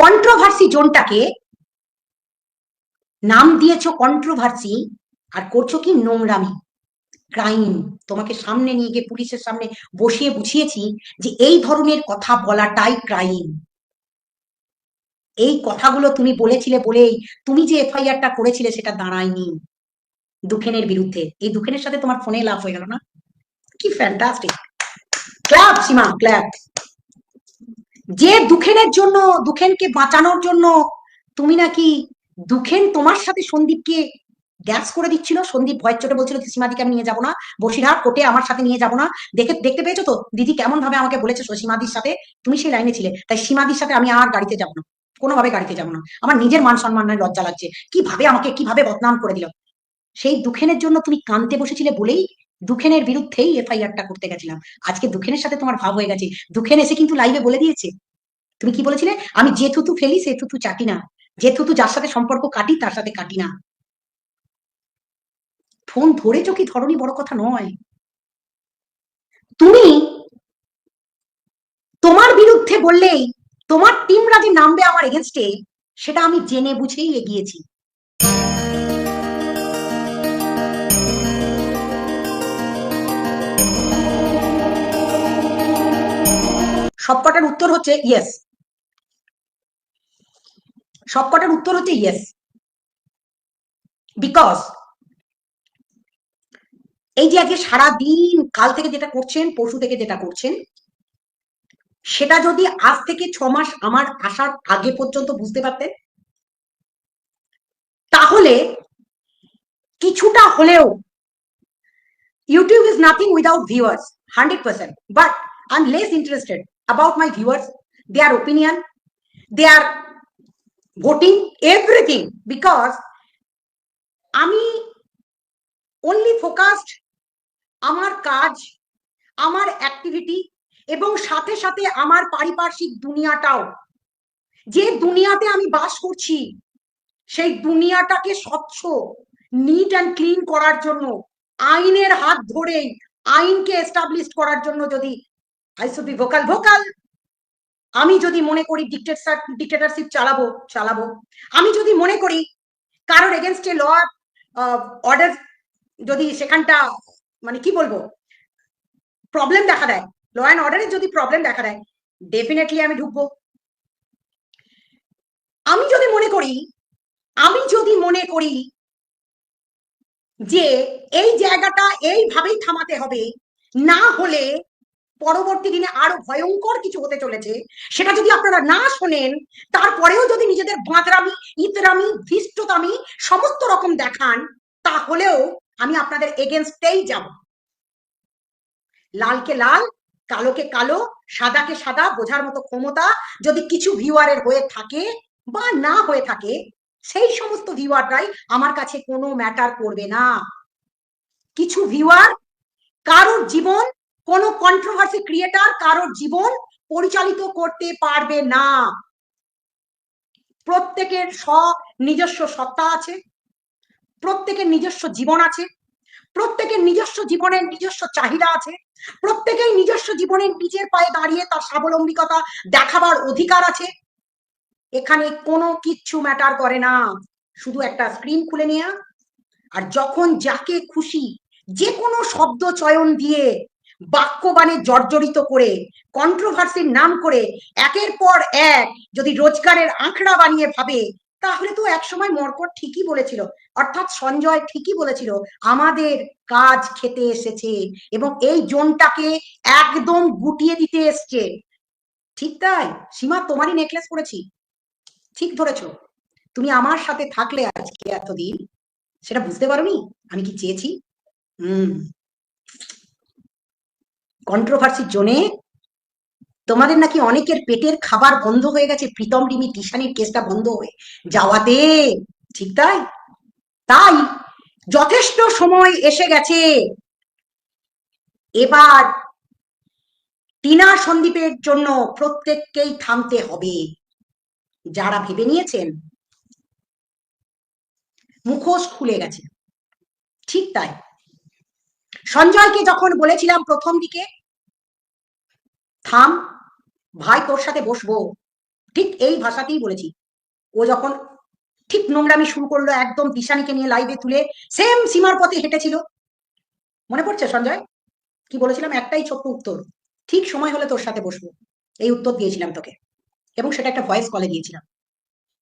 Controversy জোনটাকে নাম দিয়েছ controversy আর করছ কি নোংরামি। ক্রাইম তোমাকে সামনে নিয়ে গিয়ে পুলিশের সামনে বসিয়ে বুঝিয়েছি যে এই ধরনের কথা বলাটাই ক্রাইম এই কথাগুলো তুমি বলেছিলে বলেই তুমি যে এফআইআরটা করেছিলে সেটা দাঁড়ায়নি দুখেনের বিরুদ্ধে। এই দুখেনের সাথে তোমার ফোনে লাভ হয়ে গেল না? কি ফ্যান্টাস্টিক ক্ল্যাপ সীমা ক্ল্যাপ যে দুখেনের জন্য, দুখেনকে বাঁচানোর জন্য তুমি নাকি দুখেন তোমার সাথে সন্দীপকে ড্যান্স করে দিচ্ছিল? সন্দীপ ভয়ের চোটে বলছিল, সীমাদিকে আমি নিয়ে যাব না। বসিরহাট কোটে আমার সাথে নিয়ে যাব না। দেখে, দেখতে পেয়েছ তো? দিদি কেমন ভাবে আমাকে বলেছে সীমাদির সাথে? তুমি সেই লাইনে ছিলে। তাই সীমাদির সাথে আমি আর গাড়িতে যাব না। কোনোভাবে গাড়িতে যাব না। আমার নিজের মান সম্মানের লজ্জা লাগছে। কীভাবে আমাকে, কীভাবে বদনাম করে দিল? সেই দুখেনের জন্য তুমি কানতে বসেছিলে বলেই দুখেনের বিরুদ্ধেই এফআইআরটা করতে গেছিলাম। আজকে দুখেনের সাথে তোমার ভাব হয়ে গেছে। দুখেন এসে কিন্তু লাইভে বলে দিয়েছে। তুমি কি বলেছিলে? আমি যে থুতু ফেলি, সে থুতু চাটি না। যে থুতু যার সাথে সম্পর্ক কাটি, তার সাথে কাটি না। ফোন ধরেছো কি? ধরনি বড় কথা নয়। তুমি তোমার বিরুদ্ধে বললেই, তোমার টিমরা যে নামবে আমার এগেনস্টে সেটা আমি জেনে বুঝেই এগিয়েছি। সবকটার উত্তর হচ্ছে ইয়েস সবকটার উত্তর হচ্ছে ইয়েস বিকজ এই যে আজকে সারাদিন কাল থেকে যেটা করছেন, পরশু থেকে যেটা করছেন, সেটা যদি আজ থেকে ছ মাস আমার আসার আগে পর্যন্ত বুঝতে পারতেন, তাহলে কিছুটা হলেও YouTube is nothing without viewers hundred percent but I am less interested about my viewers, their opinion, their voting, everything. Because আমি অনলি ফোকাসড আমার কাজ আমার অ্যাক্টিভিটি এবং সাথে সাথে আমার পারিপার্শ্বিক দুনিয়াটাও। যে দুনিয়াতে আমি বাস করছি সেই দুনিয়াটাকে স্বচ্ছ নিট অ্যান্ড ক্লিন করার জন্য আইনের হাত ধরেই আইনকে এস্টাবলিশ করার জন্য যদি আই বি ভোকাল ভোকাল আমি যদি মনে করি ডিক্টেটর ডিক্টেটারশিপ চালাবো চালাবো। আমি যদি মনে করি কারোর এগেনস্টে ল অর্ডার যদি সেখানটা মানে কি বলব? প্রবলেম দেখা দেয়। ল অ্যান্ড অর্ডারের যদি প্রবলেম দেখা দেয় ডেফিনেটলি আমি ঢুকবো। আমি যদি মনে করি, আমি যদি মনে করি যে এই জায়গাটা এইভাবেই থামাতে হবে, না হলে পরবর্তী দিনে আরও ভয়ঙ্কর কিছু হতে চলেছে, সেটা যদি আপনারা না শোনেন, তারপরেও যদি নিজেদের বাঁদরামি, ইতরামি, ধৃষ্টতামি সমস্ত রকম দেখান, তাহলেও আমি আপনাদের এগেনস্টেই যাব। লালকে লাল, কালোকে কালো, সাদাকে সাদা, বোঝার মতো ক্ষমতা যদি কিছু ভিউয়ারের হয়ে থাকে বা না হয়ে থাকে, সেই সমস্ত ভিউয়াররাই আমার কাছে কোনো ম্যাটার করবে না। কিছু ভিউয়ার কারোর জীবন কোনো কন্ট্রোভার্সি ক্রিয়েটার কারোর জীবন পরিচালিত করতে পারবে না। প্রত্যেকের স্ব নিজস্ব সত্তা আছে, প্রত্যেকের নিজস্ব জীবন আছে, প্রত্যেকের নিজস্ব জীবনের নিজস্ব চাহিদা আছে প্রত্যেকের নিজস্ব জীবনের নিজের পায়ে দাঁড়িয়ে তার স্বাবলম্বিকতা দেখাবার অধিকার আছে। এখানে কোনো কিচ্ছু ম্যাটার করে না। শুধু একটা স্ক্রিন খুলে নেওয়া আর যখন যাকে খুশি যে কোনো শব্দ চয়ন দিয়ে বাক্যবাণে জর্জরিত করে কন্ট্রোভার্সির নাম করে, একের পর এক যদি রোজগারের আঁকড়া বানিয়ে ভাবে, তাহলে তো একসময় মর্কট ঠিকই বলেছিল। অর্থাৎ সঞ্জয় ঠিকই বলেছিল, আমাদের কাজ খেতে এসেছে এবং এই জোনটাকে একদম গুটিয়ে দিতে এসছে। ঠিক তাই? সীমা, তোমারই নেকলেস করেছি ঠিক ধরেছ। তুমি আমার সাথে থাকলে আজকে এতদিন? সেটা বুঝতে পারোনি? আমি কি চেয়েছি? হম। কন্ট্রোভার্সির জোনে তোমাদের নাকি অনেকের পেটের খাবার বন্ধ হয়ে গেছে, প্রীতম, রিমি টিশানির কেসটা বন্ধ হয়ে যাওয়াতে। ঠিক তাই? তাই যথেষ্ট সময় এসে গেছে। এবার টিনা সন্দীপের জন্য প্রত্যেককেই থামতে হবে। যারা ভেবে নিয়েছেন, মুখোশ খুলে গেছে। ঠিক তাই। সঞ্জয়কে যখন বলেছিলাম প্রথম দিকে থাম, ভাই তোর সাথে বসবো। ঠিক এই ভাষাতেই বলেছি। ও যখন ঠিক নোংরামি শুরু করল, একদম দিশানিকে নিয়ে লাইভে তুলে সেম সীমার পথে হেঁটেছিল। মনে পড়ছে সঞ্জয়? কি বলেছিলাম? একটাই ছোট্ট উত্তর। ঠিক সময় হলে তোর সাথে বসবো। এই উত্তর দিয়েছিলাম তোকে। এবং সেটা একটা ভয়েস কলে দিয়েছিলাম।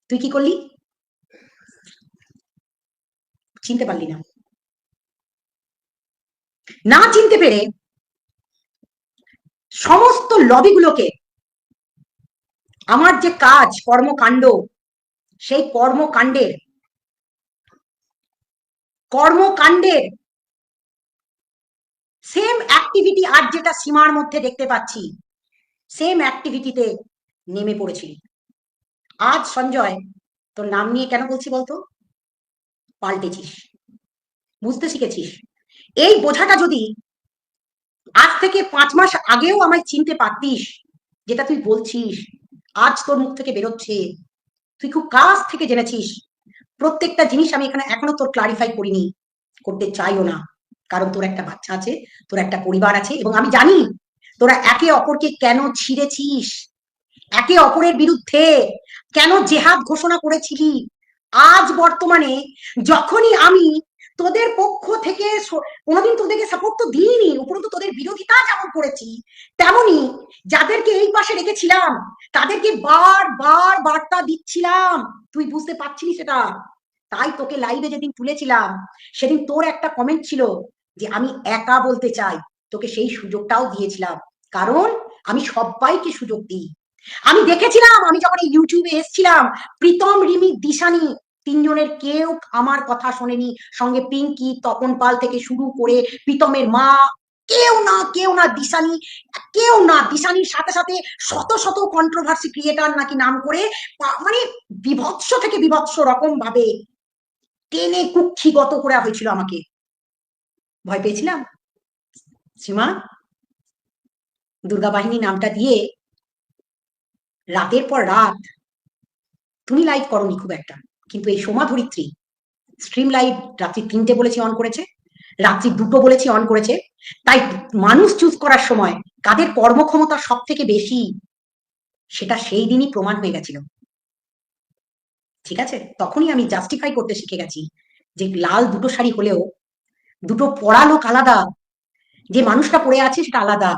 তুই কি করলি? চিনতে পারলি না। না চিনতে পেরে সমস্ত লবিগুলোকে আমার যে কাজ, কর্মকাণ্ড, সেই কর্মকাণ্ডের কর্মকাণ্ডের সেম অ্যাক্টিভিটি আর যেটা সীমার মধ্যে দেখতে পাচ্ছি সেম অ্যাক্টিভিটিতে নেমে পড়েছিলি আজ সঞ্জয়, তোর নাম নিয়ে কেন বলছি বলতো? পাল্টেছিস। বুঝতে শিখেছিস। এই বোঝাটা যদি আজ থেকে পাঁচ মাস আগেও আমায় চিনতে পারতিস যেটা তুই বলছিস। আজ তোর মুখ থেকে বেরোচ্ছে। তুই খুব কাছ থেকে জেনেছিস। প্রত্যেকটা জিনিস আমি এখানে এখনও তোর ক্লারিফাই করিনি। করতে চাইও না। কারণ তোর একটা বাচ্চা আছে, তোর একটা পরিবার আছে এবং আমি জানি তোরা একে অপরকে কেন ছিঁড়েছিস। একে অপরের বিরুদ্ধে কেন জেহাদ ঘোষণা করেছিলি? আজ বর্তমানে যখনই আমি তোদের পক্ষ থেকে কোনোদিন তোদেরকে সাপোর্ট তো দিইনি, উপরন্তু তোদের বিরোধিতা যেমন করেছি, তেমনি যাদেরকে এই পাশে রেখেছিলাম, তাদেরকে বার বার বার্তা দিচ্ছিলাম। তুই বুঝতে পারছিলি সেটা? তাই তোকে লাইভে যেদিন তুলেছিলাম, সেদিন তোর একটা কমেন্ট ছিল যে, আমি একা বলতে চাই। তোকে সেই সুযোগটাও দিয়েছিলাম। কারণ আমি সবাইকে সুযোগ দিই। আমি দেখেছিলাম, আমি যখন ইউটিউবে এসছিলাম, প্রীতম, রিমি, দিশানি তিনজনের কেউ আমার কথা শোনেনি। সঙ্গে পিঙ্কি, তপন পাল থেকে শুরু করে প্রীতমের মা, কেউ না কেউ না, দিশানি, কেউ না, দিশানির সাথে সাথে শত শত কন্ট্রোভার্সি ক্রিয়েটার নাকি নাম করে মানে বিভৎস থেকে বিভৎস রকম ভাবে টেনে কুক্ষিগত করে হয়েছিল আমাকে। ভয় পেয়েছিলাম সীমা দুর্গা বাহিনী নামটা দিয়ে রাতের পর রাত, তুমি লাইভ করনি খুব একটা। কিন্তু এই সোমা ধরিত্রী স্ট্রিম লাইট রাত্রি তিনটে বলেছি অন করেছে, রাত্রি দুটো বলেছি অন করেছে, তাই মানুষ চুজ করার সময় কাদের কর্মক্ষমতা সব থেকে বেশি, সেটা সেই দিনই প্রমাণ হয়ে গেছিল। ঠিক আছে? তখনই আমি জাস্টিফাই করতে শিখে গেছি যে লাল দুটো শাড়ি হলেও দুটো পড়া লোক আলাদা, যে মানুষটা পড়ে আছে সেটা আলাদা।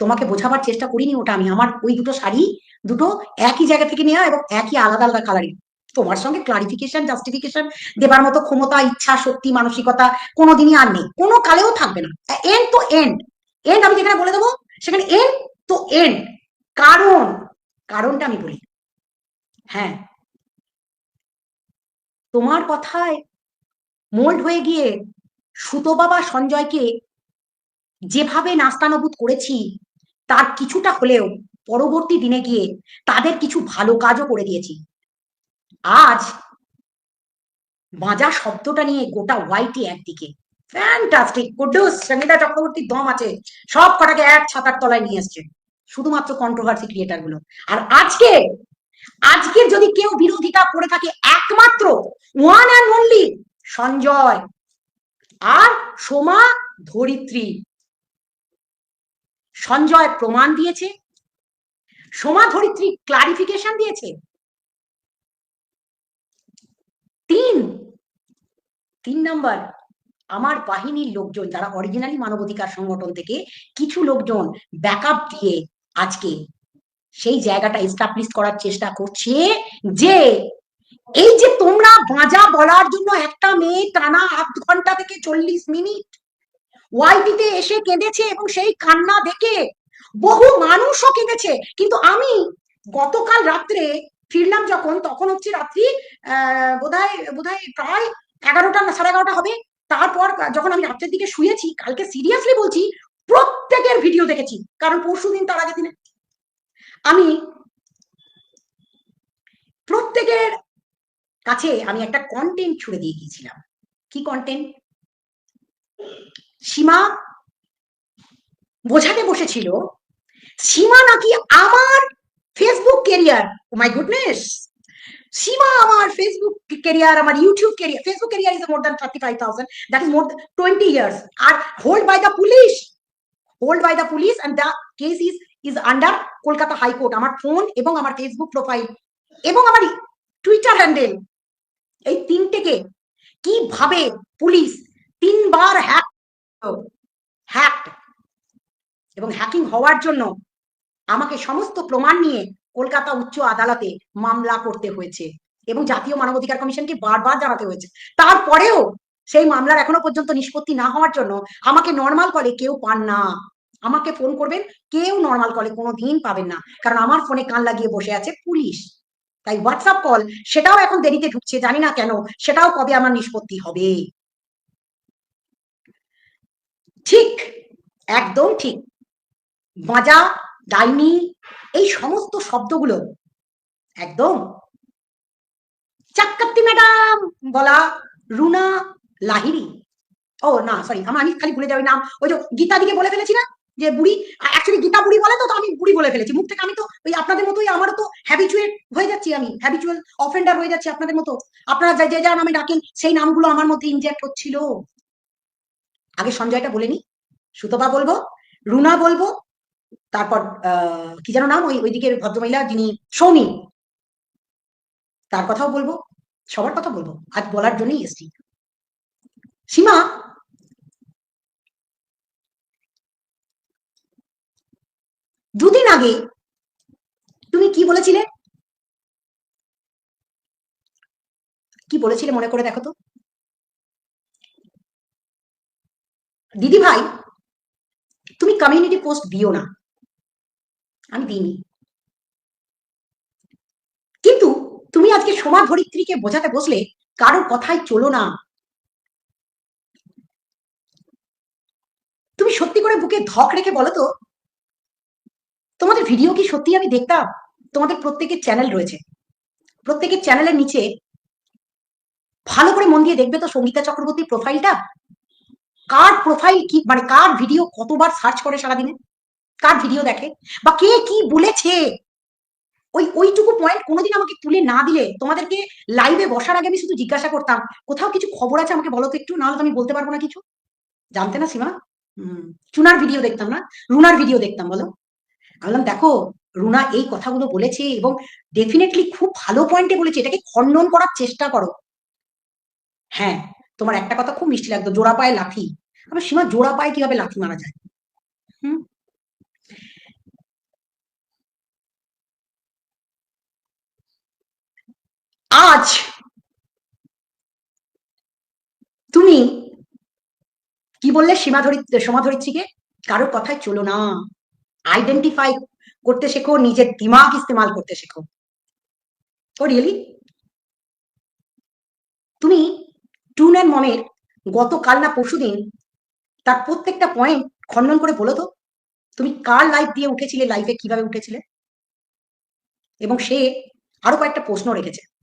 তোমাকে বোঝাবার চেষ্টা করিনি ওটা আমি, আমার ওই দুটো শাড়ি দুটো একই জায়গা থেকে নেওয়া এবং একই আলাদা আলাদা কালারের তোমার সঙ্গে ক্লারিফিকেশন জাস্টিফিকেশন দেবার মতো ক্ষমতা, ইচ্ছা, শক্তি, মানসিকতা কোনোদিনই আর নেই। কোনো কালেও থাকবে না। এন্ড তো এন্ড এন্ড আমি যেখানে বলে দেবো, সেখানে এন্ড তো এন্ড কারণ, কারণটা আমি বলি। হ্যাঁ। তোমার কথায় মোল্ড হয়ে গিয়ে সুতো বাবা সঞ্জয়কে যেভাবে নাস্তানবুদ করেছি, তার কিছুটা হলেও পরবর্তী দিনে গিয়ে তাদের কিছু ভালো কাজও করে দিয়েছি। আজ মাজা শব্দটা নিয়ে গোটা ওয়াইটি একদিকে। ফ্যান্টাস্টিক কুডুস সঙ্গীতা চক্রবর্তীর দম আছে। সব কটাকে এক ছাতার তলায় নিয়ে এসছে। শুধুমাত্র কন্ট্রোভার্সি ক্রিয়েটারগুলো। আর আজকে আজকে যদি কেউ বিরোধিতা করে থাকে একমাত্র ওয়ান অ্যান্ড অনলি সঞ্জয় আর সোমা ধরিত্রী। সঞ্জয় প্রমাণ দিয়েছে। সোমা ধরিত্রী ক্লারিফিকেশন দিয়েছে। তিন। তিন নাম্বার, আমার বাহিনীর লোকজন, যারা অরিজিনালি মানবাধিকার সংগঠন থেকে কিছু লোকজন ব্যাকআপ দিয়ে আজকে সেই জায়গাটা এস্টাবলিশ করার চেষ্টা করছে যে, এই যে তোমরা বাঁজা বলার জন্য একটা মেয়ে টানা আধ ঘণ্টা থেকে চল্লিশ মিনিট ওয়াইটিতে এসে কেঁদেছে এবং সেই কান্না দেখে বহু মানুষও কেঁদেছে। কিন্তু আমি গতকাল রাত্রে ফিরলাম যখন, তখন হচ্ছে রাত্রি বোধহয় বোধহয় প্রায় এগারোটা না, সাড়ে এগারোটা হবে। তারপর যখন আমি রাত্রের দিকে শুয়েছি, কালকে সিরিয়াসলি বলছি, প্রত্যেকের ভিডিও দেখেছি, কারণ পরশু দিন তার আগের দিনে। আমি প্রত্যেকের কাছে আমি একটা কন্টেন্ট ছুড়ে দিয়ে গিয়েছিলাম। কি কন্টেন্ট সীমা বোঝাতে বসেছিল, সীমা নাকি আমার Facebook career oh my goodness Seema আমার ফেসবুক কেরিয়ার আমার YouTube career Facebook career is more than thirty five thousand that is more twenty years R hold by the police hold by the police and the case is is under Kolkata high court আমার phone এবং আমার Facebook profile এবং আমার Twitter handle এই তিনটেকে কীভাবে police তিনবার hack hack এবং hacking হওয়ার জন্য আমাকে সমস্ত প্রমাণ নিয়ে কলকাতা উচ্চ আদালতে মামলা করতে হয়েছে এবং জাতীয় মানবাধিকার কমিশনকে বারবার জানাতে হয়েছে। তারপরেও সেই মামলার এখনও পর্যন্ত নিষ্পত্তি না হওয়ার জন্য আমাকে নর্মাল কলে কেউ পান না। আমাকে ফোন করবেন, কেউ নর্মাল কলে কোনো দিন পাবেন না। কারণ আমার ফোনে কান লাগিয়ে বসে আছে পুলিশ। তাই হোয়াটসঅ্যাপ কল সেটাও এখন দেরিতে ঢুকছে, জানি না কেন, সেটাও কবে আমার নিষ্পত্তি হবে। ঠিক, একদম ঠিক। মাজা ডাইনি, এই সমস্ত শব্দগুলো একদম চাক্কাত্তি ম্যাডাম বলা রুনা লাহিরি ও, না সরি আমার আমি খালি ভুলে যাওয়ার নাম। ওই যে গীতা দিকে বলে ফেলেছি না? যে বুড়ি অ্যাকচুয়ালি গীতা বুড়ি বলে তো আমি বুড়ি বলে ফেলেছি। মুখ থেকে আমি তো, ওই আপনাদের মতোই আমারও তো হ্যাবিচুয়েট হয়ে যাচ্ছি আমি হ্যাবিচুয়াল অফেন্ডার হয়ে যাচ্ছি আপনাদের মতো। আপনারা যে যে নামে ডাকেন, সেই নামগুলো আমার মধ্যে ইনজেক্ট হচ্ছিল। আগে সঞ্জয়টা বলে নি, সুতপা বলব, রুনা বলব তারপর কি যেন নাম? ওই, ওইদিকে ভদ্রমহিলা যিনি সৌমি। তার কথাও বলব, সবার কথা বলব। আজ বলার জন্যই এসছি। সীমা! দুদিন আগে তুমি কি বলেছিলে? কি বলেছিলে মনে করে দেখো তো? দিদি ভাই তুমি কমিউনিটি পোস্ট দিও না। আমি দিইনি। কিন্তু তুমি আজকে সোমা ধরিত্রীকে বোঝাতে বসলে কারোর কথাই চলো না। তুমি সত্যি করে বুকে ধক রেখে বলো তো, তোমাদের ভিডিও কি সত্যি আমি দেখতাম? তোমাদের প্রত্যেকের চ্যানেল রয়েছে। প্রত্যেকের চ্যানেলের নিচে ভালো করে মন দিয়ে দেখবে তো সঙ্গীতা চক্রবর্তীর প্রোফাইলটা কার প্রোফাইল কি মানে কার ভিডিও কতবার সার্চ করে সারাদিনে? কার ভিডিও দেখে? বা কে কি বলেছে? ওই, ওইটুকু পয়েন্ট কোনোদিন আমাকে তুলে না দিলে তোমাদেরকে লাইভে বসার আগে আমি শুধু জিজ্ঞাসা করতাম, কোথাও কিছু খবর আছে আমাকে বলো তো একটু? নাহলে আমি বলতে পারব না কিছু। জানতে না সীমা? চুনার ভিডিও দেখতাম না? রুনার ভিডিও দেখতাম, বলো। বললাম, দেখো, রুনা এই কথাগুলো বলেছে এবং ডেফিনেটলি খুব ভালো পয়েন্টে বলেছে। এটাকে খণ্ডন করার চেষ্টা করো। হ্যাঁ তোমার একটা কথা খুব মিষ্টি লাগতো, জোড়া পায়ে লাথি। আবার সীমা, জোড়া পায়ে কীভাবে লাথি মারা যায়? হুম? আজ তুমি কি বললে সীমাধরি সীমাধরিত্রীকে কারোর কথায় চলো না। আইডেন্টিফাই করতে শেখো, নিজের দিমাগ ইস্তেমাল করতে শেখো। ও রিয়েলি তুমি টুন অ্যান্ড মমের গতকাল না পরশু দিন তার প্রত্যেকটা পয়েন্ট খণ্ডন করে বলো তো। তুমি কার লাইফ দিয়ে উঠেছিলে লাইফে কীভাবে উঠেছিলে? এবং সে আরও কয়েকটা প্রশ্ন রেখেছে।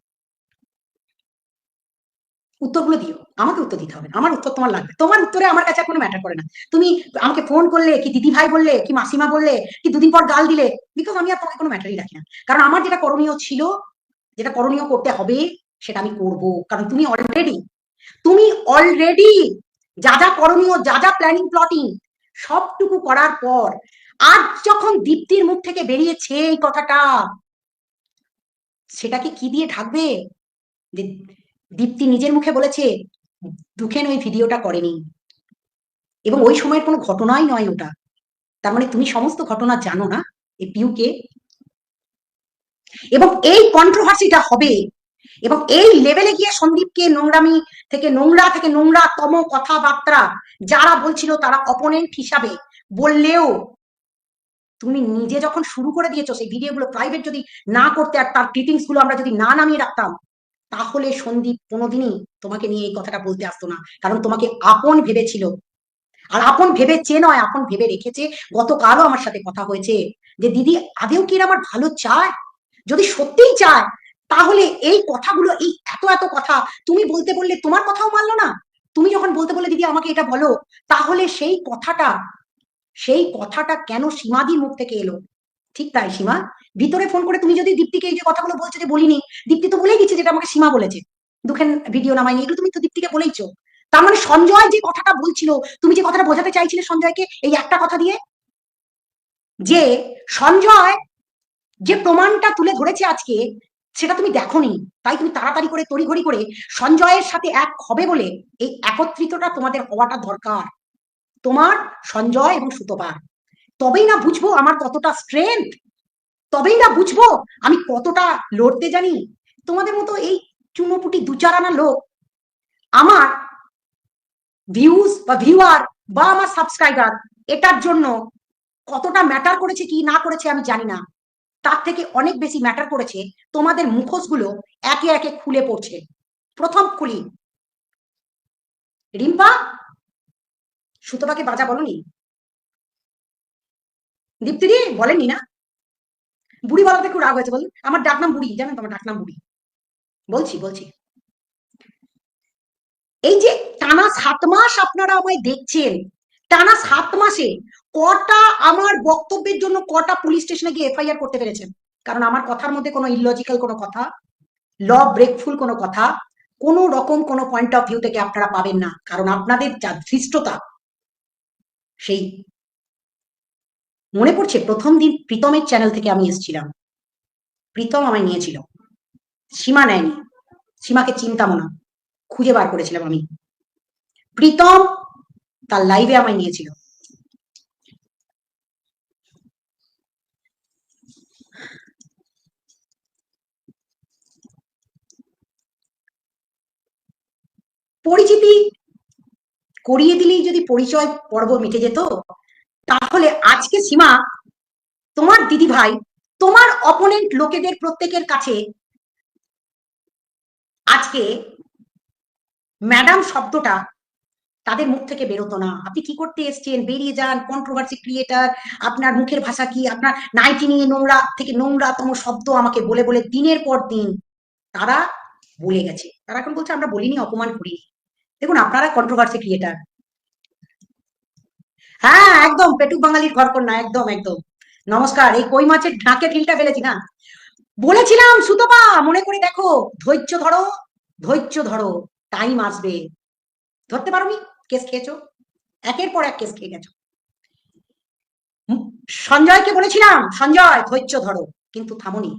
উত্তরগুলো দিও। আমাকে উত্তর দিতে হবে। আমার উত্তর তোমার লাগবে। তোমার উত্তরে আমার কাছে কোনো ম্যাটার করে না। তুমি আমাকে ফোন করলে, কি দিদি ভাই বললে, কি মাসিমা বললে, কি দুদিন পর গাল দিলে বিকজ আমি আর তোমাকে কোনো ম্যাটারই রাখি না। কারণ আমার যেটা করণীয় ছিল, যেটা করণীয় করতে হবে, সেটা আমি করব। কারণ তুমি অলরেডি তুমি অলরেডি যা যা করণীয়, যা যা প্ল্যানিং প্লটিং সবটুকু করার পর, আজ যখন দীপ্তির মুখ থেকে বেরিয়েছে এই কথাটা, সেটাকে কি দিয়ে ঢাকবে? দীপ্তি নিজের মুখে বলেছে, দুখেন ওই ভিডিওটা করেনি। এবং ওই সময়ের কোনো ঘটনাই নয় ওটা। তার মানে তুমি সমস্ত ঘটনা জানো না, এই পিউকে। এবং এই কন্ট্রোভার্সিটা হবে। এবং এই লেভেলে গিয়ে সন্দীপকে নোংরামি থেকে নোংরা থেকে নোংরা তম কথাবার্তা যারা বলছিল তারা অপোনেন্ট হিসাবে বললেও তুমি নিজে যখন শুরু করে দিয়েছ সেই ভিডিওগুলো প্রাইভেট যদি না করতে আর তার ক্লিপিংসগুলো আমরা যদি না নামিয়ে রাখতাম তাহলে সন্দীপ কোনোদিনই তোমাকে নিয়ে এই কথাটা বলতে আসতো না। কারণ তোমাকে আপন ভেবেছিল। আর আপন ভেবেছে নয়, আপন ভেবে রেখেছে গতকালও আমার সাথে কথা হয়েছে যে, দিদি, আদেও কি আমার ভালো চায়? যদি সত্যিই চায়, তাহলে এই কথাগুলো, এই এত এত কথা তুমি বলতে বললে তোমার কথাও মানলো না? তুমি যখন বলতে বললে, দিদি, আমাকে এটা বলো, তাহলে সেই কথাটা সেই কথাটা কেন সীমাদির মুখ থেকে এলো? ঠিক তাই, সীমা? ভিতরে ফোন করে তুমি যদি দীপ্তিকে এই যে কথাগুলো বলছো যে বলিনি, দীপ্তি তো বলেই গেছে যেটা আমাকে সীমা বলেছে। দুঃখের ভিডিও নামাইনি এগুলো তুমি তো দীপ্তিকে বলেইছো। তার মানে সঞ্জয় যে কথাটা বলছিল, তুমি যে কথাটা বোঝাতে চাইছিলে সঞ্জয়কে এই একটা কথা দিয়ে? যে সঞ্জয় যে প্রমাণটা তুলে ধরেছে আজকে, সেটা তুমি দেখোনি, তাই তুমি তাড়াতাড়ি করে, তড়িঘড়ি করে সঞ্জয়ের সাথে এক হবে বলে এই একত্রিতটা তোমাদের হওয়াটা দরকার। তোমার সঞ্জয় এবং সুতপার তবেই না বুঝব আমার কতটা স্ট্রেংথ তবেই না বুঝব আমি কতটা লড়তে জানি? তোমাদের মতো এই চুনোপুটি দু চার আনা লোক আমার ভিউজ বা ভিউয়ার বা আমার সাবস্ক্রাইবার এটার জন্য কতটা ম্যাটার করেছে কি না করেছে আমি জানি না। তার থেকে অনেক বেশি ম্যাটার করেছে তোমাদের মুখোশগুলো একে একে খুলে পড়ছে। প্রথম খুলি। রিম্পা সুতপাকে বাজা বলনি? দীপ্তিদি বলেননি না? বুড়ি বলাতে একটু রাগ হয়েছে বলুন। আমার ডাকনাম বুড়ি, জানেন তো আমার ডাকনাম বুড়ি। বলছি বলছি। এই যে টানা সাত মাস আপনারা আমায় দেখছেন, টানা সাত মাসে কটা আমার বক্তব্যের জন্য কটা পুলিশ স্টেশনে গিয়ে এফআইআর করতে পেরেছেন? কারণ আমার কথার মধ্যে কোনো ইলজিক্যাল কোনো কথা ল ব্রেকফুল কোনো কথা, কোন রকম কোনো পয়েন্ট অফ ভিউ থেকে আপনারা পাবেন না। কারণ আপনাদের যা ধৃষ্টতা, সেই মনে পড়ছে প্রথম দিন প্রীতমের চ্যানেল থেকে আমি এসেছিলাম। প্রীতম আমায় নিয়েছিল। সীমা নেয়নি। সীমাকে চিন্তাম না খুঁজে বার করেছিলাম আমি। প্রীতম তার লাইভে আমায় নিয়েছিল। পরিচিতি করিয়ে দিলেই যদি পরিচয় পর্ব মিটে যেত তাহলে আজকে সীমা, তোমার দিদি ভাই তোমার অপোনেন্ট লোকেদের প্রত্যেকের কাছে আজকে ম্যাডাম শব্দটা তাদের মুখ থেকে বেরোতো না। আপনি কি করতে এসছেন? বেরিয়ে যান কন্ট্রোভার্সি ক্রিয়েটার আপনার মুখের ভাষা কি? আপনার নাইটি নিয়ে নোংরা থেকে নোংরাতম শব্দ আমাকে বলে বলে দিনের পর দিন তারা বলে গেছে। তারা এখন বলছে, আমরা বলিনি, অপমান করিনি। দেখুন, আপনারা কন্ট্রোভার্সি ক্রিয়েটার হ্যাঁ একদম, পেটুক বাঙালির ঘর কন্যা, একদম একদম। নমস্কার, এই কই মাছের ঢাকে ঢিলটা ফেলেছি না? বলেছিলাম, সুতপা, মনে করে দেখো, ধৈর্য ধরো ধৈর্য ধরো, টাইম আসবে। ধরতে পারোনি? কেস খেয়েছো? একের পর এক কেস খেয়ে গেছো। সঞ্জয়কে বলেছিলাম, সঞ্জয়, ধৈর্য ধরো, কিন্তু থামনি।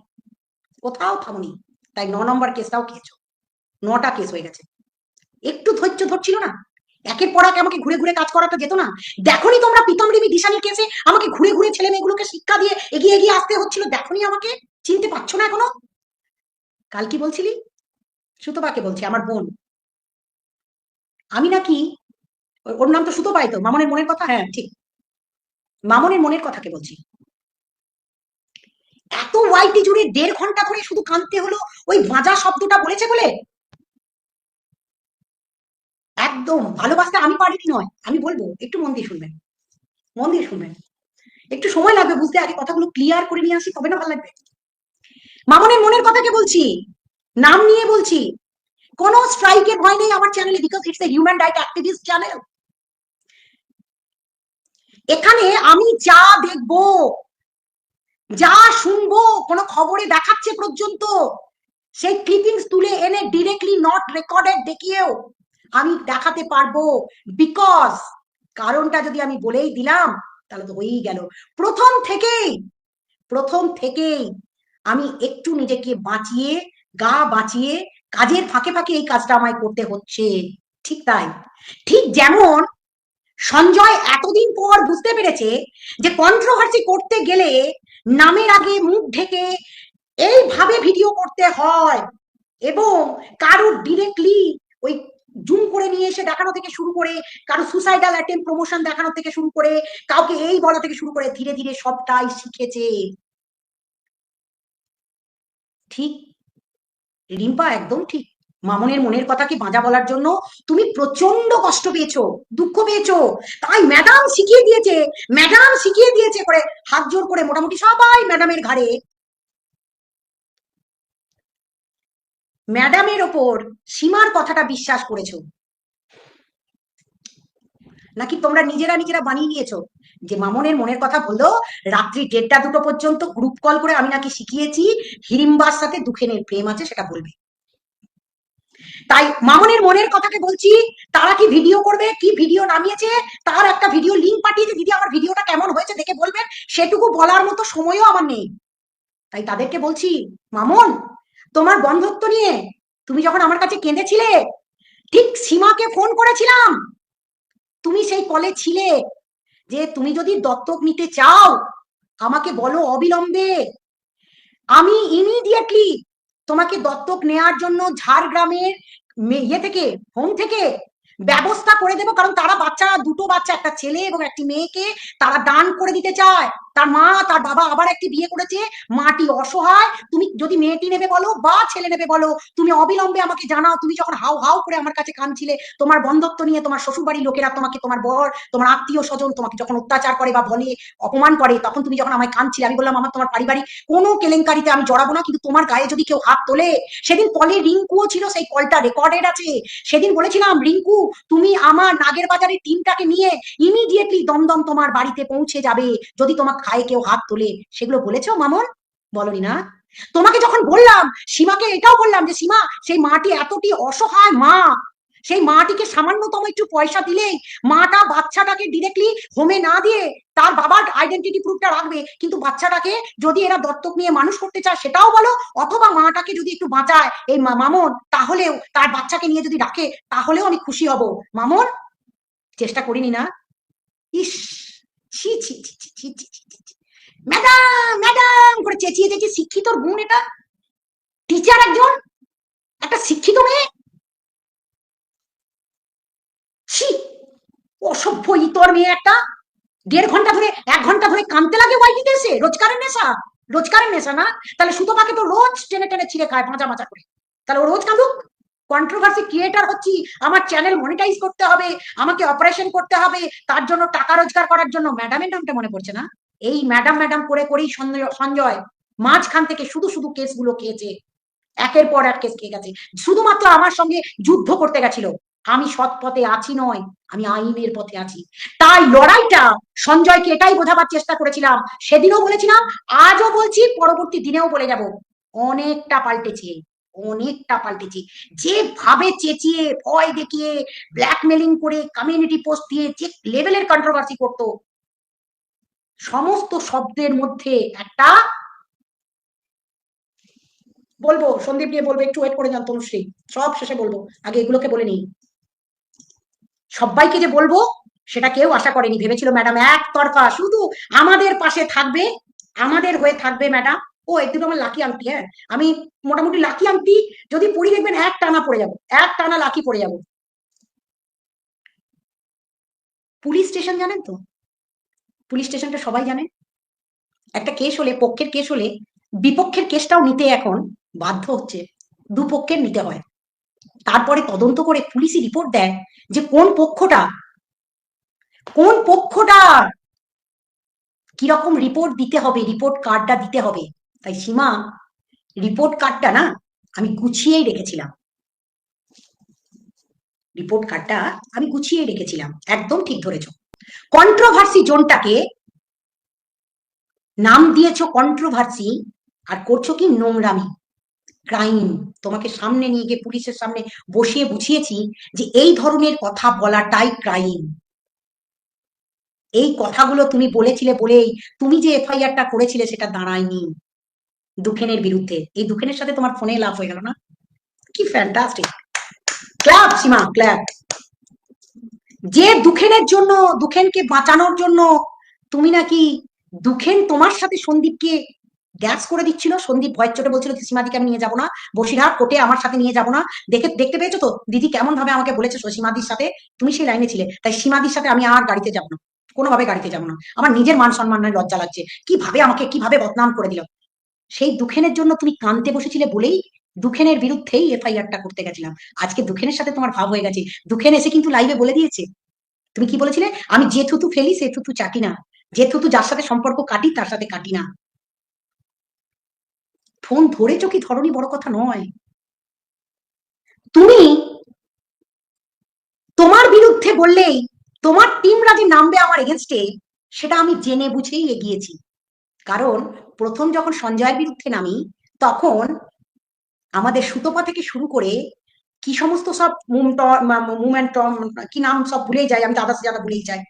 কোথাও থামনি। তাই ন নম্বর কেসটাও খেয়েছো। নটা কেস হয়ে গেছে। একটু ধৈর্য ধরছিল না? একের পর এক আমাকে ঘুরে ঘুরে কাজ করাটা যেত না। দেখনি তোমরা প্রীতম রিমি দিশানির কেসে আমাকে ঘুরে ঘুরে ছেলে মেয়েগুলোকে শিক্ষা দিয়ে এগিয়ে এগিয়ে আসতে হচ্ছিল। দেখনি আমাকে? চিনতে পারছ না এখনও? কাল কি বলছিলি? সুতপাকে বলছি, আমার বোন। আমি নাকি ওর নাম তো সুতো পাই তো, মামনের মনের কথা? হ্যাঁ ঠিক। মামনের মনের কথাকে বলছি। এত ওয়াইটি জুড়ে দেড় ঘণ্টা ধরে শুধু কাঁদতে হলো, ওই ভাজা শব্দটা বলেছে বলে? একদম ভালোবাসতে আমি পারিনি নয়। আমি বলব, একটু মন দিয়ে শুনবেন। মন দিয়ে শুনবেন। একটু সময় লাগবে বুঝতে, আগে কথাগুলো ক্লিয়ার করে নিয়ে আসি, তবে না ভালো লাগবে। মামনের মনের কথাকে বলছি, নাম নিয়ে বলছি। কোন স্ট্রাইকের ভয় নেই আমার চ্যানেলে because it's a human right activist channel এখানে আমি যা দেখব, যা শুনব, কোনো খবরে দেখাচ্ছে পর্যন্ত, সেই ক্লিপিংস তুলে এনে ডিরেক্টলি নট রেকর্ডেড দেখিয়েও আমি দেখাতে পারব বিকজ কারণটা যদি আমি বলেই দিলাম, তাহলে তো হয়েই গেল। প্রথম থেকেই প্রথম থেকেই আমি একটু নিজেকে বাঁচিয়ে, গা বাঁচিয়ে কাজের ফাঁকে ফাঁকে এই কাজটা আমায় করতে হচ্ছে। ঠিক তাই। ঠিক যেমন সঞ্জয় এতদিন পর বুঝতে পেরেছে যে কন্ট্রোভার্সি করতে গেলে নামের আগে মুখ ঢেকে এইভাবে ভিডিও করতে হয় এবং কারোর ডিরেক্টলি ওই জুম করে নিয়ে এসে দেখানো থেকে শুরু করে, কারও সুসাইডাল অ্যাটেম্প প্রমোশন দেখানো থেকে শুরু করে, কাউকে এই বলা থেকে শুরু করে, ধীরে ধীরে সবটাই শিখেছে। ঠিক? রিম্পা, একদম ঠিক। মামনের মনের কথাকে বাঁধা বলার জন্য তুমি প্রচণ্ড কষ্ট পেয়েছ, দুঃখ পেয়েছ। তাই ম্যাডাম শিখিয়ে দিয়েছে ম্যাডাম শিখিয়ে দিয়েছে করে হাত জোর করে মোটামুটি সবাই ম্যাডামের ঘাড়ে ম্যাডামের ওপর সীমার কথাটা বিশ্বাস করেছ? নাকি তোমরা নিজেরা নিজেরা বানিয়ে নিয়েছো যে মামনের মনের কথা বলল, রাত্রি দেড়টা দুটো পর্যন্ত গ্রুপ কল করে আমি নাকি শিখিয়েছি, হিরিম্বার সাথে দুখেনের প্রেম আছে সেটা বলবে। তাই মামনের মনের কথাকে বলছি, তারা কি ভিডিও করবে, কি ভিডিও নামিয়েছে, তার একটা ভিডিও লিঙ্ক পাঠিয়েছে, দিদি আমার ভিডিওটা কেমন হয়েছে দেখে বলবেন, সেটুকু বলার মতো সময়ও আমার নেই। তাই তাদেরকে বলছি, মামন তোমার বন্ধত্ব নিয়ে তুমি যখন আমার কাছে কেঁদেছিলে, ঠিক সীমাকে ফোন করেছিলাম। তুমি সেই কলে ছিলে যে তুমি যদি দত্তক নিতে চাও, আমাকে বলো অবিলম্বে। আমি ইমিডিয়েটলি তোমাকে দত্তক নেয়ার জন্য ঝাড়গ্রামের ইয়ে থেকে হোম থেকে ব্যবস্থা করে দেবো, কারণ তারা বাচ্চা, দুটো বাচ্চা, একটা ছেলে এবং একটি মেয়েকে তারা দান করে দিতে চায়। তার মা, তার বাবা আবার একটি বিয়ে করেছে। মাটি অসহায়। তুমি যদি মেয়েটি নেবে বলো বা ছেলে নেবে বলো, তুমি অবিলম্বে আমাকে জানাও। তুমি যখন হাউ হাউ করে আমার কাছে কাঁদছিলে, তোমার বন্ধত্ব নিয়ে তোমার শ্বশুরবাড়ির লোকেরা তোমাকে, তোমার বর, তোমার আত্মীয় স্বজন তোমাকে যখন অত্যাচার করে বা বলে, অপমান করে, তখন তুমি যখন আমায় কাঁদছিলে, আমি বললাম, আমার, তোমার পারিবারিক কোনো কেলেঙ্কারিতে আমি জড়াবো না, কিন্তু তোমার গায়ে যদি কেউ হাত তোলে? সেদিন কলে রিঙ্কুও ছিল, সেই কলটা রেকর্ডেড আছে। সেদিন বলেছিলাম, রিঙ্কু, তুমি আমার নাগের বাজারের টিমটাকে নিয়ে ইমিডিয়েটলি দমদম তোমার বাড়িতে পৌঁছে যাবে। যদি তোমার খায়ে কেউ হাত তোলে, সেগুলো বলেছ মামন? বলনি না। তোমাকে যখন বললাম, সীমাকে এটাও বললাম যে, সীমা, সেই মাটি এতটি অসহায় মা। সেই মাটিকে সামান্যতম একটু পয়সা দিলেই মাটা বাচ্চাটাকে ডিরেক্টলি হোমে না দিয়ে তার বাবার আইডেন্টিটি প্রুফটা রাখবে। কিন্তু বাচ্চাটাকে যদি এরা দত্তক নিয়ে মানুষ করতে চায়, সেটাও বলো। অথবা মাটাকে যদি একটু বাঁচায় এই মামন, তাহলেও তার বাচ্চাকে নিয়ে যদি রাখে তাহলেও আমি খুশি হব। মামন, চেষ্টা করিনি না? ইস! ছি ছি ছি ছি ছি ছি ছি। ম্যাডাম ম্যাডাম, করে চেঁচিয়ে চেঁচিয়ে শিক্ষিত গুণ এটা। টিচার একজন, একটা শিক্ষিত মেয়ে। ছি, অসভ্য ইতর মেয়ে একটা। দেড় ঘণ্টা ধরে, এক ঘণ্টা ধরে কানতে লাগে ওয়াইটিতে এসে রোজকারের নেশা। রোজকারের নেশা না। তাহলে সুতোপাকে তো রোজ টেনে টেনে ছিঁড়ে খায়, পাঁচা মাচা করে। তাহলে ও রোজ কাঁদুক। কন্ট্রোভার্সি ক্রিয়েটার হচ্ছি, আমার চ্যানেল মনিটাইজ করতে হবে, আমাকে অপারেশন করতে হবে, তার জন্য টাকা রোজগার করার জন্য ম্যাডামের নামটা মনে পড়ছে না? এই ম্যাডাম ম্যাডাম করে করেই সঞ্জয়- মাঝখান থেকে শুধু শুধু কেসগুলো খেয়েছে, একের পর এক কেস খেয়ে গেছে। শুধুমাত্র আমার সঙ্গে যুদ্ধ করতে গেছিল। আমি সৎ পথে আছি নয়, আমি আইনের পথে আছি। তাই লড়াইটা সঞ্জয়কে এটাই বোঝাবার চেষ্টা করেছিলাম। সেদিনও বলেছিলাম, আজও বলছি, পরবর্তী দিনেও বলে যাব, অনেকটা পাল্টেছে। অনেকটা পাল্টেছে। যেভাবে চেঁচিয়ে, ভয় দেখিয়ে ব্ল্যাকমেলিং করে কমিউনিটি পোস্ট দিয়ে যে লেভেলের কন্ট্রোভার্সি করতো, সমস্ত শব্দের মধ্যে একটা বলব, সন্দীপ নিয়ে বলব, একটু ওয়েট করে যান তনুশ্রী, সব শেষে বলব, আগে এগুলোকে বলে নিই। সবাইকে যে বলব, সেটা কেউ আশা করেনি, ভেবেছিল ম্যাডাম এক একতরফা, শুধু আমাদের পাশে থাকবে, আমাদের হয়ে থাকবে ম্যাডাম ও এই দুটো আমার লাকি আংটি হ্যাঁ? আমি মোটামুটি লাকি আংটি যদি পড়ি দেখবেন এক টানা পড়ে যাব, এক টানা লাকি পড়ে যাব। পুলিশ স্টেশন জানেন তো? পুলিশ স্টেশনটা সবাই জানে। একটা কেস হলে, পক্ষের কেস হলে, বিপক্ষের কেসটাও নিতে এখন বাধ্য হচ্ছে। দুপক্ষের নিতে হয়। তারপরে তদন্ত করে পুলিশই রিপোর্ট দেয় যে কোন পক্ষটা কোন পক্ষটা কীরকম রিপোর্ট দিতে হবে রিপোর্ট কার্ডটা দিতে হবে। তাই সীমা রিপোর্ট কার্ডটা না আমি গুছিয়েই রেখেছিলাম। রিপোর্ট কার্ডটা আমি গুছিয়েই রেখেছিলাম, একদম ঠিক ধরেছ। কন্ট্রোভার্সি জোনটাকে নাম দিয়েছ কন্ট্রোভার্সি আর করছ কি নোংরামি। ক্রাইম তোমাকে সামনে নিয়ে গিয়ে পুলিশের সামনে বসিয়ে বুঝিয়েছি যে এই ধরনের কথা বলাটাই ক্রাইম এই কথাগুলো তুমি বলেছিলে বলেই তুমি যে এফআইআরটা করেছিলে সেটা দাঁড়ায়নি। দুখেনের বিরুদ্ধে। এই দুখেনের সাথে তোমার ফোনে লাভ হয়ে গেল না? কি ফ্যান্টাস্টিক ক্ল্যাপ সীমা ক্ল্যাপ যে দুখেনের জন্য, দুখেনকে বাঁচানোর জন্য তুমি নাকি দুখেন তোমার সাথে সন্দীপকে গ্যাস করে দিচ্ছিল? সন্দীপ ভয়ের চোটে বলছিল সীমাদিকে আমি নিয়ে যাব না। বসিরহাট কোটে আমার সাথে নিয়ে যাব না। দেখে, দেখতে পেয়েছ তো? দিদি কেমন ভাবে আমাকে বলেছে সীমাদির সাথে? তুমি সেই লাইনে ছিলে। তাই সীমাদির সাথে আমি আর গাড়িতে যাব না। কোনোভাবে গাড়িতে যাব না। আমার নিজের মান সম্মানের লজ্জা লাগছে। কীভাবে আমাকে, কীভাবে বদনাম করে দিল? সেই দুখেনের জন্য তুমি কানতে বসেছিলে বলেই দুখেনের বিরুদ্ধেই এফআইআরটা করতে গেছিলাম। আজকে দুখেনের সাথে তোমার ভাব হয়ে গেছে। দুখেন এসে কিন্তু লাইভে বলে দিয়েছে। তুমি কি বলেছিলে? আমি যে থুতু ফেলি, সে থুতু চাটি না। যে থুতু যার সাথে সম্পর্ক কাটি, তার সাথে কাটি না। ফোন ধরেছো কি? ধরনি বড় কথা নয়। তুমি তোমার বিরুদ্ধে বললেই, তোমার টিমরা যে নামবে আমার এগেনস্টে সেটা আমি জেনে বুঝেই এগিয়েছি। কারণ প্রথম যখন সঞ্জয়ের বিরুদ্ধে নামি, তখন আমাদের সুতপা থেকে শুরু করে কি সমস্ত সব মুভমেন্ট কি নাম সব ভুলেই যাই আমি দাদা দাদা ভুলেই যাই।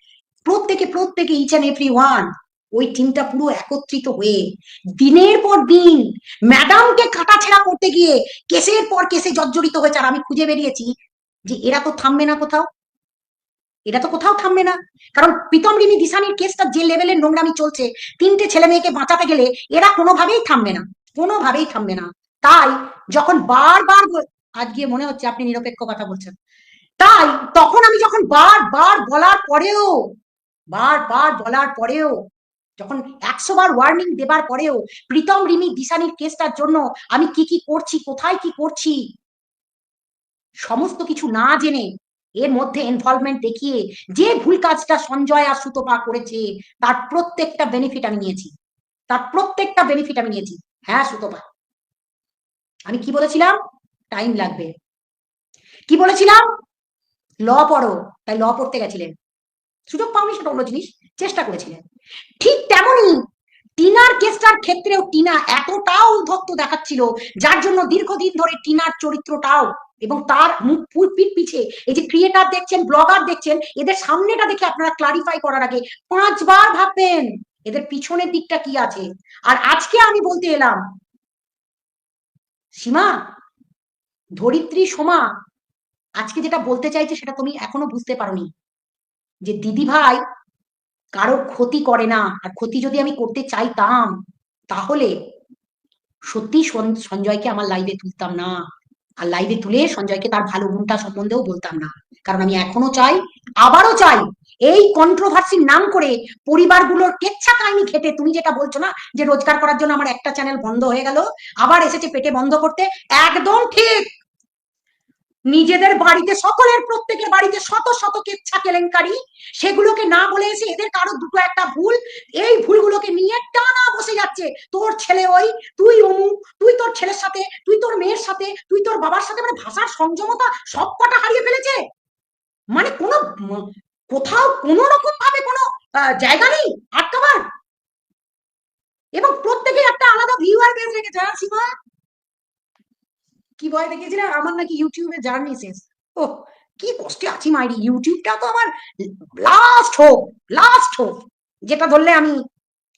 প্রত্যেকে প্রত্যেকে ইচ অ্যান্ড এভরি ওয়ান ওই টিমটা পুরো একত্রিত হয়ে দিনের পর দিন ম্যাডামকে কাটাছেড়া করতে গিয়ে কেসের পর কেসে জর্জরিত হয়েছে, আর আমি খুঁজে বেরিয়েছি যে এরা তো থামবে না কোথাও। এটা তো কোথাও থামবে না। কারণ প্রীতম রিমি দিশানির কেসটা যে লেভেলের নোংরামি চলছে, তিনটে ছেলে মেয়েকে বাঁচাতে গেলে এরা কোনোভাবেই থামবে না, কোনোভাবেই থামবে না। তাই যখন বারবার আজকে মনে হচ্ছে আপনি নিরপেক্ষ কথা বলছেন, তাই তখন আমি যখন বারবার বলার পরেও, বারবার বলার পরেও, যখন একশো বার ওয়ার্নিং দেবার পরেও প্রীতম রিমি দিশানির কেসটার জন্য আমি কি কি করছি, কোথায় কি করছি, সমস্ত কিছু না জেনে এর মধ্যে ইনভলভমেন্ট দেখিয়ে যে ভুল কাজটা সঞ্জয় আর সুতপা করেছে, তার প্রত্যেকটা বেনিফিট আমি নিয়েছি। তার প্রত্যেকটা বেনিফিট আমি নিয়েছি। হ্যাঁ সুতপা। আমি কি বলেছিলাম? টাইম লাগবে। কি বলেছিলাম? ল পড়ো। তাই ল পড়তে গেছিলেন। সুযোগ পাওনি সেটা অন্য জিনিস। চেষ্টা করেছিলেন। ঠিক তেমনই টিনার কেসটার ক্ষেত্রেও টিনা এতটাও উদ্ধত্ত দেখাচ্ছিল, যার জন্য দীর্ঘদিন ধরে টিনার চরিত্রটাও এবং তার মুখ পিঠ পিছে এই যে ক্রিয়েটার দেখছেন ব্লগার দেখছেন, এদের সামনেটা দেখে আপনারা ক্লারিফাই করার আগে পাঁচবার ভাববেন এদের পিছনের দিকটা কি আছে। আর আজকে আমি বলতে এলাম, সীমা, ধরিত্রী সোমা, আজকে যেটা বলতে চাইছে সেটা তুমি এখনও বুঝতে পারোনি। যে দিদি ভাই কারও ক্ষতি করে না, আর ক্ষতি যদি আমি করতে চাইতাম, তাহলে সত্যি সঞ্জয়কে আমার লাইভে তুলতাম না। আর লাইভে তুলে সঞ্জয়কে তার ভালো গুণটা সম্বন্ধেও বলতাম না। কারণ আমি এখনও চাই, আবারও চাই, এই কন্ট্রোভার্সির নাম করে পরিবারগুলোর কেচ্ছা কাহিনী খেটে, তুমি যেটা বলছো না যে রোজগার করার জন্য আমার একটা চ্যানেল বন্ধ হয়ে গেল, আবার এসেছে পেটে বন্ধ করতে, একদম ঠিক। নিজেদের বাড়িতে সকলের প্রত্যেকের বাড়িতে শত শত কেচ্ছা কেলেঙ্কারি সেগুলোকে না বলে এসে এদের কারও দুটো একটা ভুল এই ভুলগুলোকে নিয়ে টানা বসে যাচ্ছে। তোর ছেলে ওই তুই অমুক তুই তোর ছেলের সাথে তুই তোর মেয়ের সাথে তুই তোর বাবার সাথে মানে ভাষার সংযমতা সব কটা হারিয়ে ফেলেছে। মানে কোনো কোথাও কোন রকম ভাবে কোনো জায়গা নেই আটকাবার এবং প্রত্যেকে একটা আলাদা ভিউয়ার বেস রেখেছে হ্যাঁ, সীমা? কি ভয় দেখিয়েছিলাম আমার নাকি ইউটিউবে জার্নি শেষ। ও কি কষ্টে আছি মাইরি। ইউটিউবটা তো আমার লাস্ট হোক লাস্ট হোক যেটা ধরলে আমি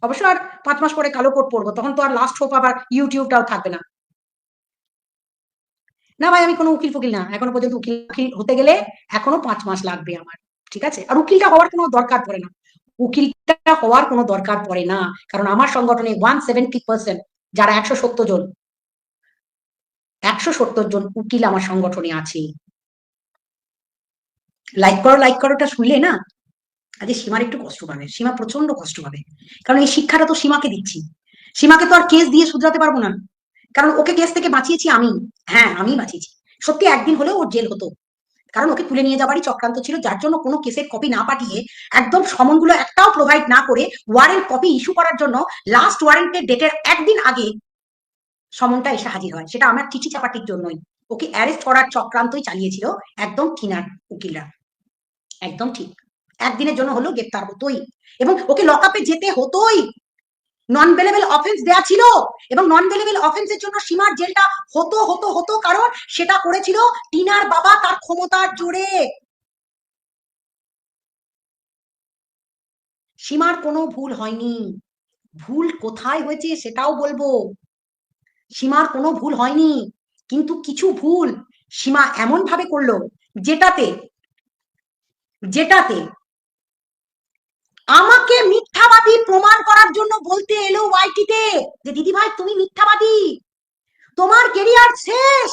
অবশ্য আর পাঁচ মাস পরে কালো কোট পরবো, তখন তো আর লাস্ট হোপ আবার ইউটিউবটাও থাকবে না। না ভাই, আমি কোনো উকিল ফুকিল না। এখনও পর্যন্ত উকিল হতে গেলে এখনও পাঁচ মাস লাগবে আমার, ঠিক আছে? আর উকিলটা হওয়ার কোনো দরকার পড়ে না। উকিলটা হওয়ার কোনো দরকার পড়ে না। কারণ আমার সংগঠনে ওয়ান সেভেন্টি পার্সেন্ট যারা একশো সত্তর জন একশো সত্তর জন উকিল আমার সংগঠনে আছে লাইক করো লাইক করোটা শুনলে না আজকে সীমার একটু কষ্ট পাবে, সীমা প্রচণ্ড কষ্ট পাবে। কারণ এই শিক্ষাটা তো সীমাকে দিচ্ছি। সীমাকে তো আর কেস দিয়ে শুধরাতে পারব না। কারণ ওকে কেস থেকে বাঁচিয়েছি আমি। হ্যাঁ আমি বাঁচিয়েছি। সত্যি একদিন হলেও ওর জেল হতো। কারণ ওকে তুলে নিয়ে যাবারই চক্রান্ত ছিল, যার জন্য কোনো কেসের কপি না পাঠিয়ে একদম সমনগুলো একটাও প্রোভাইড না করে ওয়ারেন্ট কপি ইস্যু করার জন্য লাস্ট ওয়ারেন্টের ডেটের একদিন আগে সমনটা এসে হাজির হয়। সেটা আমার চিঠি চাপাটির জন্যই। ওকে অ্যারেস্ট করার চক্রান্তই চালিয়েছিল একদম ঠিনার উকিলরা। একদম ঠিক। একদিনের জন্য হলো গ্রেপ্তার হতোই। এবং ওকে লকআপে যেতে হতোই। নন বেলেবেল অফেন্স দেয়া ছিল। এবং নন বেলেবেল অফেন্সের জন্য সীমার জেলটা হতো হতো হতো কারণ সেটা করেছিল টিনার বাবা তার ক্ষমতার জোরে। সীমার কোনো ভুল হয়নি। ভুল কোথায় হয়েছে সেটাও বলব। সীমার কোনো ভুল হয়নি। কিন্তু কিছু ভুল সীমা এমন ভাবে করল যেটাতে যেটাতে আমাকে মিথ্যাবাদী প্রমাণ করার জন্য বলতে এলো ওয়াইটিতে যে দিদি ভাই তুমি মিথ্যাবাদী। তোমার কেরিয়ার শেষ।